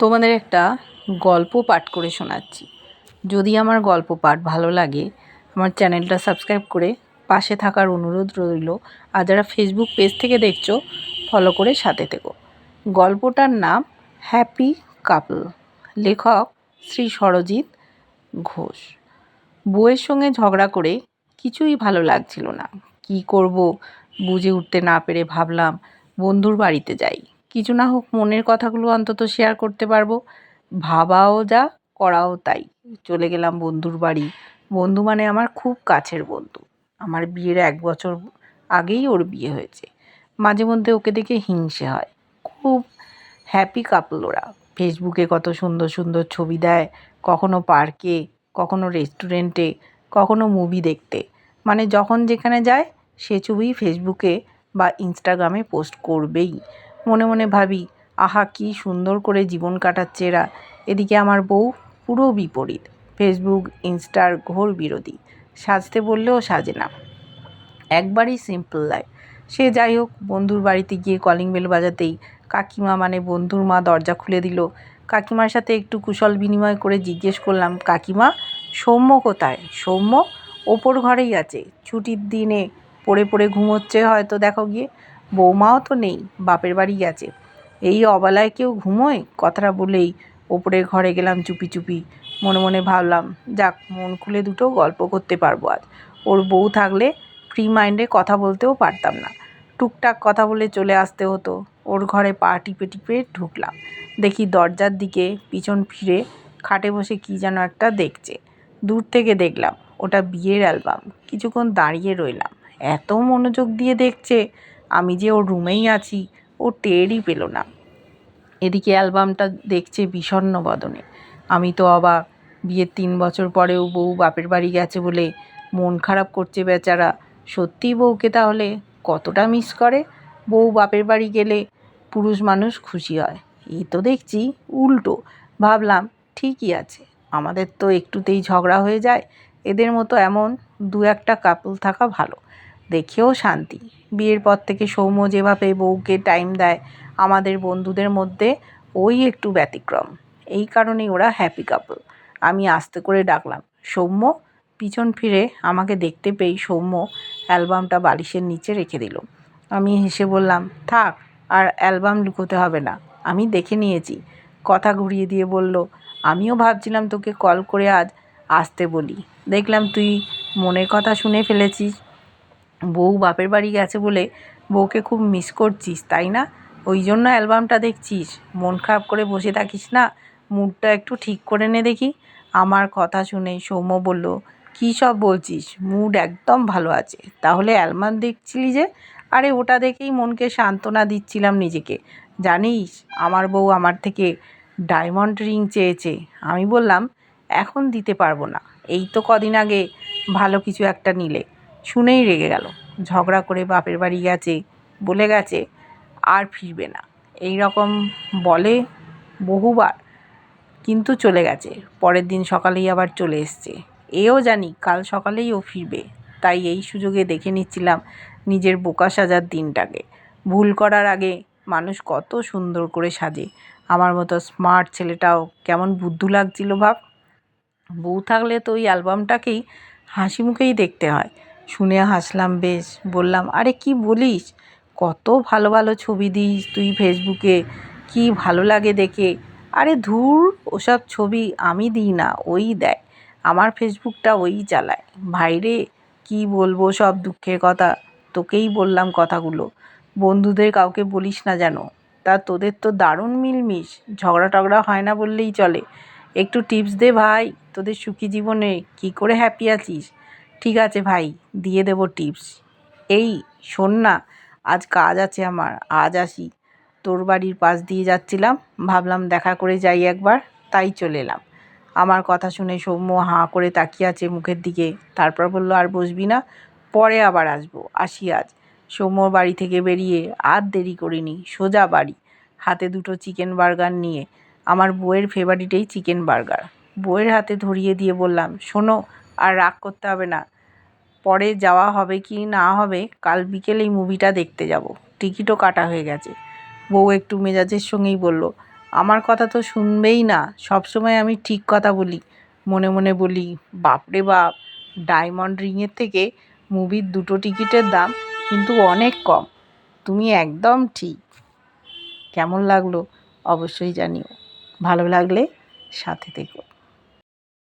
তোমাদের একটা গল্প পাঠ করে শোনাচ্ছি। যদি আমার গল্প পাঠ ভালো লাগে, আমার চ্যানেলটা সাবস্ক্রাইব করে পাশে থাকার অনুরোধ রইল আর যারা ফেসবুক পেজ থেকে দেখছ ফলো করে সাথে থেকো। গল্পটার নাম হ্যাপি কাপল লেখক শ্রী সরজিৎ ঘোষ। বউয়ের সঙ্গে ঝগড়া করে কিছুই ভালো লাগছিল না। কি করব? বুঝে উঠতে না পেরে ভাবলাম বন্ধুর বাড়িতে যাই। কিছু না হোক মনের কথাগুলো অন্তত শেয়ার করতে পারব। ভাবাও যা, করাও তাই। চলে গেলাম বন্ধুর বাড়ি। বন্ধু মানে আমার খুব কাছের বন্ধু। আমার বিয়ের এক বছর আগেই ওর বিয়ে হয়েছে। মাঝে মধ্যে ওকে দেখে হিংসে হয়। খুব হ্যাপি কাপল ওরা। ফেসবুকে কত সুন্দর সুন্দর ছবি দেয়। কখনো পার্কে কখনো রেস্টুরেন্টে কখনো মুভি দেখতে। মানে যখন যেখানে যায়, সে ছবি ফেসবুকে বা ইনস্টাগ্রামে পোস্ট করবেই। মনে মনে ভাবি, আহা, কি সুন্দর করে জীবন কাটাচ্ছে এরা। এদিকে আমার বউ পুরো বিপরীত। ফেসবুক ইনস্টার ঘোর বিরোধী। সাজতে বললেও সাজে না। একবারই সিম্পল লাইফ সে যাই হোক, বন্ধুর বাড়িতে গিয়ে কলিং বেল বাজাতেই কাকিমা মানে বন্ধুর মা দরজা খুলে দিল। কাকিমার সাথে একটু কুশল বিনিময় করে জিজ্ঞেস করলাম, কাকিমা, সৌম্য কোথায়? সৌম্য? ওপর ঘরেই আছে। ছুটির দিনে পড়ে পড়ে ঘুমোচ্ছে হয়তো, দেখো গিয়ে। বৌমাও তো নেই, বাপের বাড়ি গেছে। এই অবেলায় কেউ ঘুমোয়? কথাটা বলেই ওপরের ঘরে গেলাম চুপি চুপি। মনে মনে ভাবলাম, যাক, মন খুলে দুটো গল্প করতে পারব আজ। ওর বউ থাকলে ফ্রি মাইন্ডে কথা বলতেও পারতাম না। টুকটাক কথা বলে চলে আসতে হতো। ওর ঘরে পা টিপে টিপে ঢুকলাম। দেখি দরজার দিকে পিছন ফিরে খাটে বসে কি যেন একটা দেখছে। দূর থেকে দেখলাম, ওটা বিয়ের অ্যালবাম। কিছুক্ষণ দাঁড়িয়ে রইলাম। এত মনোযোগ দিয়ে দেখছে আমি যে ওর রুমেই আছি, ও টেরই পেল না। এদিকে অ্যালবামটা দেখছে বিষণ্ণ বদনে। আমি তো অবাক, বিয়ের তিন বছর পরেও বউ বাপের বাড়ি গেছে বলে মন খারাপ করছে বেচারা। সত্যিই বউকে তাহলে কতটা মিস করে? বউ বাপের বাড়ি গেলে পুরুষ মানুষ খুশি হয়। এই তো দেখছি উল্টো। ভাবলাম ঠিকই আছে, আমাদের তো একটুতেই ঝগড়া হয়ে যায়। এদের মতো এমন দু একটা কাপল থাকা ভালো। দেখেও শান্তি। বিয়ের পর থেকে সৌম্য যেভাবে বউকে টাইম দেয়, আমাদের বন্ধুদের মধ্যে ওই একটু ব্যতিক্রম। এই কারণেই ওরা হ্যাপি কাপল আমি আস্তে করে ডাকলাম, সৌম্য? পিছন ফিরে আমাকে দেখতে পেয়ে সৌম্য অ্যালবামটা বালিশের নিচে রেখে দিল। আমি হেসে বললাম, থাক, আর অ্যালবাম লুকোতে হবে না। আমি দেখে নিয়েছি। কথা ঘুরিয়ে দিয়ে বলল, আমিও ভাবছিলাম তোকে কল করে আজ আসতে বলি। দেখলাম তুই মনের কথা শুনে ফেলেছিস। বউ বাপের বাড়ি গেছে বলে বউকে খুব মিস করছিস, তাই না? ওই জন্য অ্যালবামটা দেখছিস। মন খারাপ করে বসে থাকিস না? মুডটা একটু ঠিক করে নে দেখি। আমার কথা শুনে সৌম্য বলল, কী সব বলছিস? মুড একদম ভালো আছে। তাহলে অ্যালবাম দেখছিলি যে? আরে, ওটা দেখেই মনকে সান্ত্বনা দিচ্ছিলাম নিজেকে। জানিস, আমার বউ আমার থেকে ডায়মন্ড রিং চেয়েছে। আমি বললাম, এখন দিতে পারব না। এই তো কদিন আগে ভালো কিছু একটা নিলে। শুনেই রেগে গেল। ঝগড়া করে বাপের বাড়ি গেছে, বলে গেছে, আর ফিরবে না। এই রকম বলে বহুবার, কিন্তু চলে গেছে। পরের দিন সকালেই আবার চলে এসছে। এও জানি কাল সকালেই ও ফিরবে। তাই এই সুযোগে দেখে নিচ্ছিলাম নিজের বোকা সাজার দিনটাকে। ভুল করার আগে মানুষ কত সুন্দর করে সাজে। আমার মতো স্মার্ট ছেলেটাও কেমন বুদ্ধু লাগছিল ভাব। বউ থাকলে তো ওই অ্যালবামটাকেই হাসি মুখেই দেখতে হয়। শুনে হাসলাম, বেশ। বললাম, আরে কি বলিস? কত ভালো ভালো ছবি দিস তুই ফেসবুকে। কি ভালো লাগে দেখে। আরে ধুর, ওসব ছবি আমি দিই না, ওই দেয় আমার ফেসবুকটা ওই চালায়। ভাইরে কি বলব সব দুঃখের কথা? তোকেই বললাম কথাগুলো। বন্ধুদের কাউকে বলিস না যেন। তা তোদের তো দারুণ মিলমিশ ঝগড়া টগড়া হয় না বললেই চলে। একটু টিপস দে ভাই, তোদের সুখী জীবনে কি করে হ্যাপি আছিস? ঠিক আছে ভাই, দিয়ে দেবো টিপস এই, শোন না, আজ কাজ আছে আমার, আজ আসি। তোর বাড়ির পাশ দিয়ে যাচ্ছিলাম, ভাবলাম দেখা করে যাই একবার, তাই চলে এলাম। আমার কথা শুনে সৌম্য হাঁ করে তাকিয়ে আছে মুখের দিকে, তারপর বলল, আর বসবি না, পরে আবার আসব, আসি আজ। সৌম্যর বাড়ি থেকে বেরিয়ে আর দেরি করিনি, সোজা বাড়ি, হাতে দুটো চিকেন বার্গার নিয়ে। আমার বউয়ের ফেভারিটেই চিকেন বার্গার বউয়ের হাতে ধরিয়ে দিয়ে বললাম, শোনো আর রাগ করতে হবে না। পরে যাওয়া হবে কি না হবে, কাল বিকেলেই মুভিটা দেখতে যাব। টিকিটও কাটা হয়ে গেছে। বউ একটু মেজাজের সঙ্গেই বলল, আমার কথা তো শুনবেই না। সবসময় আমি ঠিক কথা বলি। মনে মনে বলি বাপরে বাপ ডায়মন্ড রিংয়ের থেকে মুভির দুটো টিকিটের দাম কিন্তু অনেক কম। তুমি একদম ঠিক। কেমন লাগল অবশ্যই জানিও। ভালো লাগলে সাথে থেকো।